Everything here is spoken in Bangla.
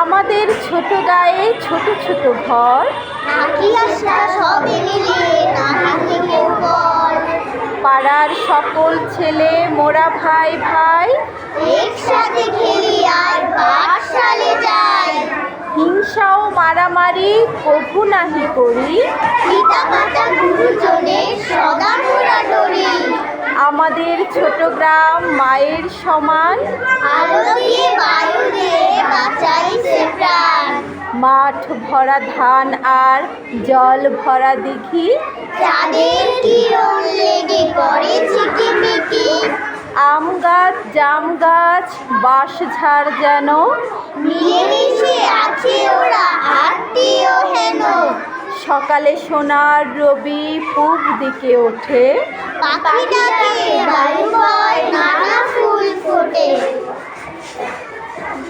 আমাদের ছোট গায়ে ছোট ছোট ঘর। নাকি আশা সবে মিলিয়ে নাকি কেউ বল পাড়ার সকল ছেলে মোরা ভাই ভাই। একসাথে খেলি আর পাঠশালে যাই। হিংসা মারামারি কভু নাহি করি। পিতা মাতা গুরুজনের সদা মোরা ডরি। আমাদের ছোট গ্রাম মায়ের সমান। আলো দিয়ে বায়ু দিয়ে মাঠ ভরা ধান আর জল ভরা দিঘি? চাঁদের কিরণ লেগে করে ঝিকিমিকি। আম গাছ জাম গাছ বাঁশ ঝাড় যেন। মিলেমিশে আছে ওরা আত্মীয় হেন। সকালে সোনার রবি পূব দিকে ওঠে। পাখি ডাকে